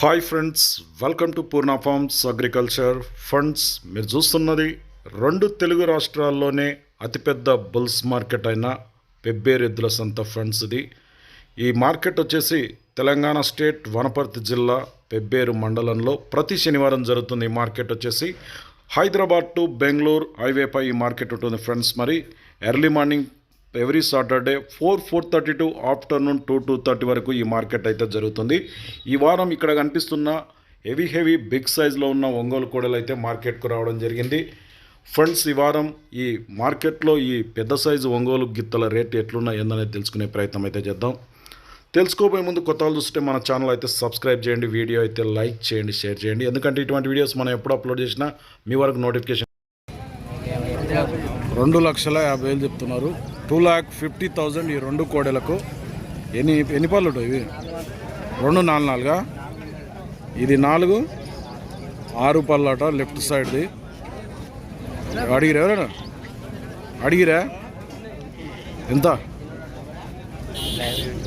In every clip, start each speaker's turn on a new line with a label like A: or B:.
A: Hi friends welcome to Purna farms agriculture funds మీరు చూస్తున్నది రెండు తెలుగు రాష్ట్రాల్లోనే అతిపెద్ద బుల్స్ మార్కెట్ అయిన పెబ్బేరెద్దుల సంత ఫండ్స్ ఇది. ఈ మార్కెట్ వచ్చేసి తెలంగాణ స్టేట్ వనపర్తి జిల్లా పెబ్బేరు మండలంలో ప్రతి శనివారం జరుగుతుంది ఈ మార్కెట్ వచ్చేసి. హైదరాబాద్ టు బెంగళూరు హైవేపై ఈ మార్కెట్ ఉంటుంది ఫ్రెండ్స్ మరి early morning every Saturday four four thirty to afternoon two two thirty వరకు ఈ మార్కెట్ అయితే జరుగుతుంది. ఈ వారం ఇక్కడ కనిపిస్తున్న హెవీ హెవీ బిగ్ సైజ్లో ఉన్న ఒంగోలు కోడలు అయితే మార్కెట్కు రావడం జరిగింది. ఫ్రెండ్స్ ఈ వారం ఈ మార్కెట్లో ఈ పెద్ద సైజు ఒంగోలు గిత్తల రేట్ ఎట్లున్నాయి ఏందనేది తెలుసుకునే ప్రయత్నం అయితే చేద్దాం. తెలుసుకోబోయే ముందు కొత్త వాళ్ళు చూస్తే మన ఛానల్ అయితే సబ్స్క్రైబ్ చేయండి వీడియో అయితే లైక్ చేయండి షేర్ చేయండి. ఎందుకంటే ఇటువంటి వీడియోస్ మనం ఎప్పుడు అప్లోడ్ చేసినా మీ వరకు నోటిఫికేషన్ రెండు లక్షల యాభై వేలు చెప్తున్నారు. టూ ల్యాక్ ఫిఫ్టీ థౌజండ్ ఈ రెండు కోడెలకు ఎన్ని ఎన్ని పళ్ళు ఉంటాయి ఇవి? రెండు నాలుగు నాలుగా? ఇది నాలుగు ఆరు పళ్ళట లెఫ్ట్ సైడ్ది. అడిగిరా ఎవరైనా? అడిగిరా? ఎంత?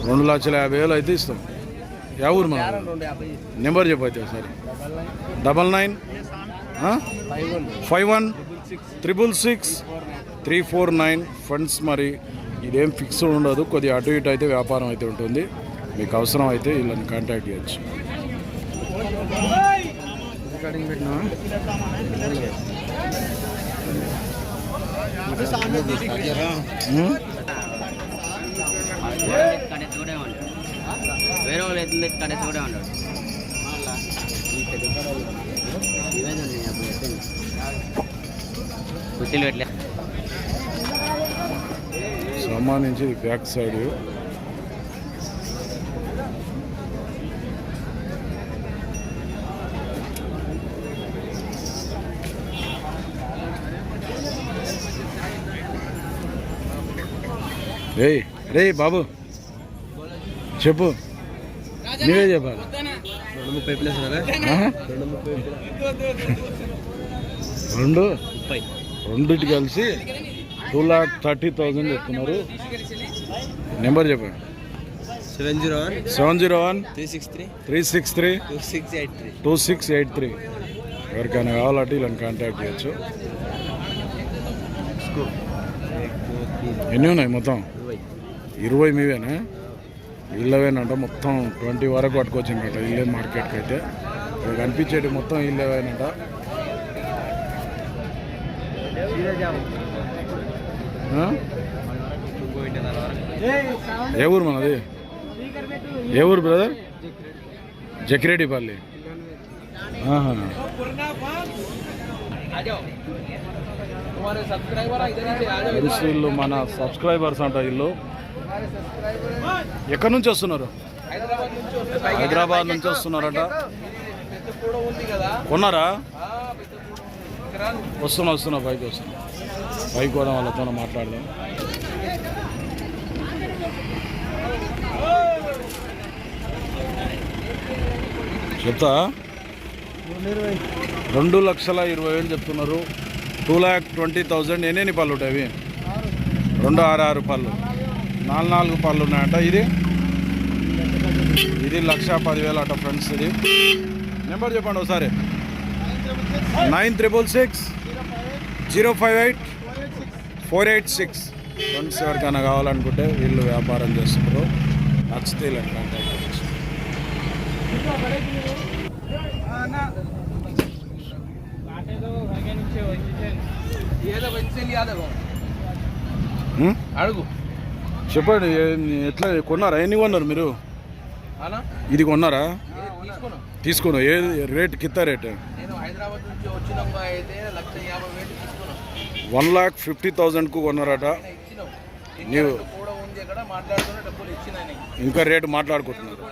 A: రెండు లక్షల యాభై వేలు అయితే ఇస్తాం. యా ఊరు మన? నెంబర్ చెప్పు అయితే ఒకసారి. Double nine five one triple six three four nine funds మరి ఇదేం ఫిక్స్డ్ ఉండదు. కొద్దిగా అటు ఇటు అయితే వ్యాపారం అయితే ఉంటుంది. మీకు అవసరం అయితే వీళ్ళని కాంటాక్ట్ చేయొచ్చు.
B: వేరే వాళ్ళు ఎత్తుంది పెట్టలే
A: సంబంధించి బ్యాక్ సైడ్. రే రే బాబు. చెప్పు. నీవే చెప్పాలి.
B: రెండు ముప్పై ప్లస్? రెండు ముప్పై
A: రెండు?
B: ముప్పై.
A: రెండిటి కలిసి టూ ల్యాక్ థర్టీ థౌజండ్ చెప్తున్నారు నెంబర్ చెప్పండి
B: seven zero one.
A: Seven zero one.
B: Three six three.
A: Three six three.
B: Two six eight three.
A: Two six eight three. ఎవరికైనా కావాలంటే వీళ్ళని కాంటాక్ట్ చేయొచ్చు. ఎన్ని ఉన్నాయి మొత్తం? ఇరవై మీవేనా? ఇళ్ళవేనంట మొత్తం ట్వంటీ వరకు పట్టుకొచ్చిందట ఇల్లే మార్కెట్కి అయితే. ఇక్కడ కనిపించేటి మొత్తం ఇళ్ళవేనంట? ఏ ఊరు మనది? ఏ ఊరు బ్రదర్ జకిరెడ్డిపల్లి. ఆహా. వీళ్ళు మన సబ్స్క్రైబర్స్ అంట వీళ్ళు. ఎక్కడి నుంచి వస్తున్నారు? హైదరాబాద్ నుంచి వస్తున్నారట. కొన్నారా? వస్తున్నా వస్తున్నా బైక్ వస్తున్నా. పైకి వాళ్ళతో మాట్లాడదాం. చెప్తా రెండు లక్షల ఇరవై వేలు చెప్తున్నారు. టూ ల్యాక్ ట్వంటీ థౌజండ్ ఎన్ని పళ్ళు ఉంటాయి అవి? రెండు ఆరు ఆరు పళ్ళు. నాలుగు నాలుగు పళ్ళు ఉన్నాయంట. ఇది? ఇది లక్ష పదివేలు అట ఫ్రెండ్స్ ఇది. నెంబర్ చెప్పండి ఒకసారి. Nine triple six zero five eight four eight six friends ఎవరికైనా కావాలనుకుంటే వీళ్ళు వ్యాపారం చేస్తున్నారు. నచ్చితే వీళ్ళని కాంటాక్ట్ హ్మ్?
B: అడుగు.
A: చెప్పండి ఎట్లా కొన్నారా? ఎన్ని కొన్నారు మీరు? ఇది కొన్నారా?
B: తీసుకున్నాం
A: ఏ రేట్ కిత్త రేట్?
B: హైదరాబాద్ నుంచి వచ్చినాక అయితే లక్ష యాభై
A: వన్ లాక్ ఫిఫ్టీ థౌజండ్కు కొన్నారట. నీవు ఇంకా రేటు మాట్లాడుకుంటున్నారు.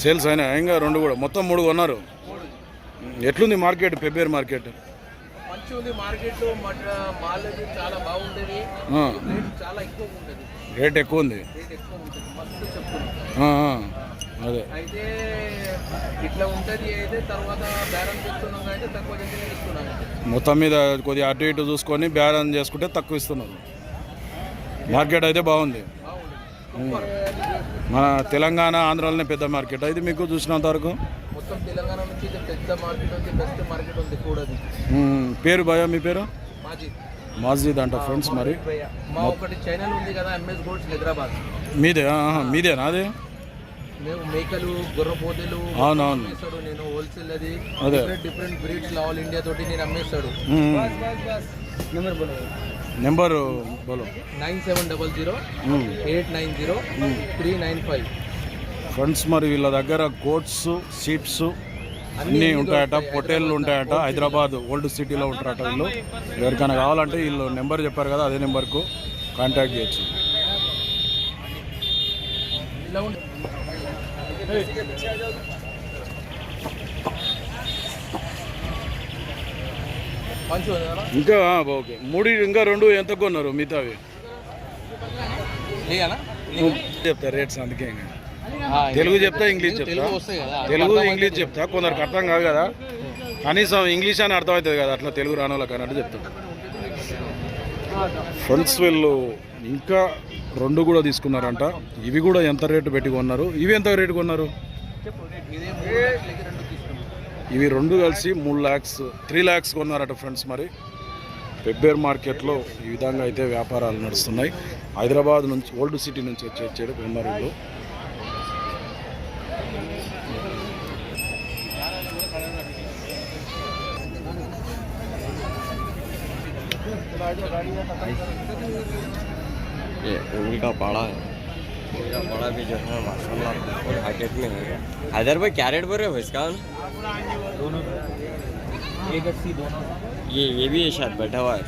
B: సేల్స్
A: అయినా ఇంకా రెండు కూడా. మొత్తం మూడు కొన్నారు. ఎట్లుంది మార్కెట్ పెబ్బేరు మార్కెట్?
B: రేట్ ఎక్కువ
A: ఉంది.
B: అయితే ఇట్లా ఉంటుంది అయితే తర్వాత బేరం చేస్తున్నాం అయితే తక్కువ దగ్గర ఇస్తున్నాం
A: మొత్తం మీద కొద్దిగా అటు ఇటు చూసుకొని బేరం చేసుకుంటే తక్కువ ఇస్తున్నారు మార్కెట్ అయితే బాగుంది. మన తెలంగాణ ఆంధ్రాలోనే పెద్ద మార్కెట్. ఇది మీకు చూసినంత వరకు?
B: మొత్తం తెలంగాణ నుంచి పెద్ద మార్కెట్ ఉంది బెస్ట్ మార్కెట్ ఉంది కూడది.
A: పేరు భయ మీ పేరు?
B: మాజీ.
A: మస్జిద్ అంట ఫ్రెండ్స్ మరి.
B: మా ఒకటి ఛానల్ ఉంది కదా ఎంఎస్ గోల్డ్స్ హైదరాబాద్.
A: మీదే? మీదేనా అదే?
B: మేము మేకలు గొర్రెపోతులు
A: అవునవును.
B: అమ్మేస్తాడు నేను హోల్సేల్ అది.
A: అదే.
B: Different different breeds all India తోటి నేను అమ్మేస్తాడు.
A: మ్మ్.
B: నెంబర్ బోలో.
A: నెంబరు బోలో.
B: Nine seven double
A: zero.
B: Eight nine zero three nine five.
A: Friends మరి వీళ్ళ దగ్గర కోట్స్ షీప్స్ అన్నీ ఉంటాయట పొటేళ్ళు ఉంటాయట హైదరాబాద్ ఓల్డ్ సిటీలో ఉంటారట వీళ్ళు. ఎవరికైనా కావాలంటే వీళ్ళు నెంబర్ చెప్పారు కదా అదే నెంబర్కు కాంటాక్ట్ చేయొచ్చు
B: ఇలా ఉంది మంచిగా ఉంది కదా
A: ఇంకా ఓకే. మూడు ఇంకా రెండు ఎంత కొన్నారు మిగతావి? చెప్తా రేట్స్ అందుకే ఇంకా. తెలుగు చెప్తా ఇంగ్లీష్ చెప్తా.
B: తెలుగు
A: ఇంగ్లీష్ చెప్తా. కొందరికి అర్థం కాదు కదా. కనీసం ఇంగ్లీష్ అని అర్థమవుతుంది కదా అట్లా తెలుగు రాని వాళ్ళకి అన్నట్టు చెప్తా ఫ్రెండ్స్ వీళ్ళు ఇంకా రెండు కూడా తీసుకున్నారంట. ఇవి కూడా ఎంత రేటు పెట్టి కొన్నారు? ఇవి ఎంత రేటు కొన్నారు? ఇవి రెండు కలిసి మూడు ల్యాక్స్ త్రీ ల్యాక్స్ కొన్నారట ఫ్రెండ్స్ మరి. పెబ్బేర్ మార్కెట్లో ఈ విధంగా అయితే వ్యాపారాలు నడుస్తున్నాయి. హైదరాబాద్ నుంచి ఓల్డ్ సిటీ నుంచి వచ్చి వచ్చేది కొన్నారు వీళ్ళు
C: ये उनका पाड़ा है मेरा पाड़ा भी जो है माशाल्लाह फुल हाइटेक में है हैदर भाई क्या रेट बोल रहे हो इसका
B: एक अस्सी दोनों
C: ये ये भी एक साथ बैठा हुआ है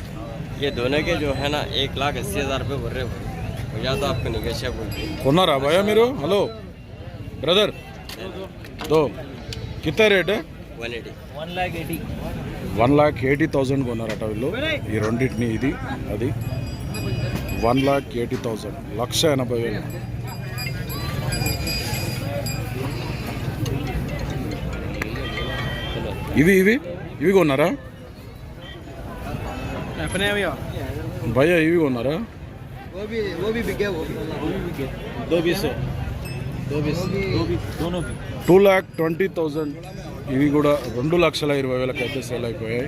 C: ये दोनों के जो है ना एक लाख अस्सी हज़ार रुपये बोल रहे हो हो जाता आपको निगेशिया बोलते हैं
A: కొన్నారా భయ మీరు హలో బ్రదర్ దో కిత్త rate
C: one eighty
B: one lakh eighty
A: one lakh eighty thousand కొన్నారట వీళ్ళు ఈ రెండింటిని ఇది అది వన్ లాక్ ఎయిటీ థౌజండ్ లక్ష ఎనభై వేలు. ఇవి ఇవి ఇవి కొన్నారా? భయ ఇవి కొన్నారా? టూ లాక్ ట్వంటీ థౌజండ్ ఇవి కూడా రెండు లక్షల ఇరవై వేలకైతే సేల్ అయిపోయాయి.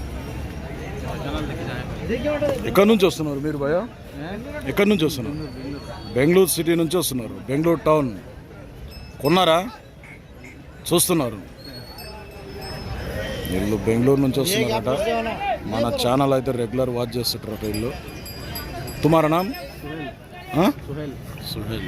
A: ఎక్కడి నుంచి వస్తున్నారు మీరు భయ ఎక్కడి నుంచి వస్తున్నారు? బెంగళూరు సిటీ నుంచి వస్తున్నారు. బెంగళూరు టౌన్. కొన్నారా? చూస్తున్నారు. వీళ్ళు బెంగళూరు నుంచి వస్తున్నారట. మన ఛానల్ అయితే రెగ్యులర్ వాచ్ చేస్తుంటారట వీళ్ళు. తుమారా నామ్? సుహేల్.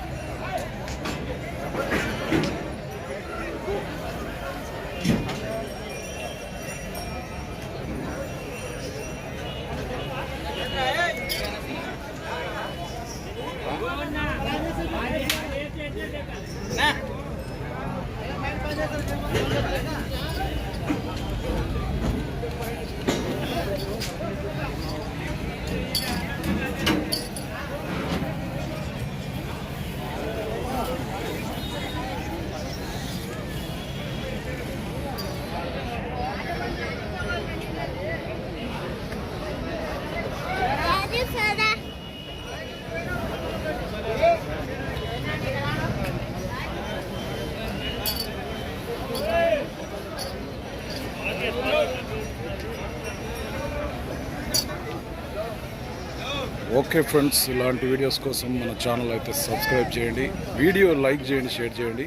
A: ఓకే ఫ్రెండ్స్ ఇలాంటి వీడియోస్ కోసం మన ఛానల్ అయితే సబ్స్క్రైబ్ చేయండి. వీడియో లైక్ చేయండి షేర్ చేయండి.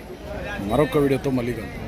A: మరొక వీడియోతో మళ్ళీ కలుద్దాం.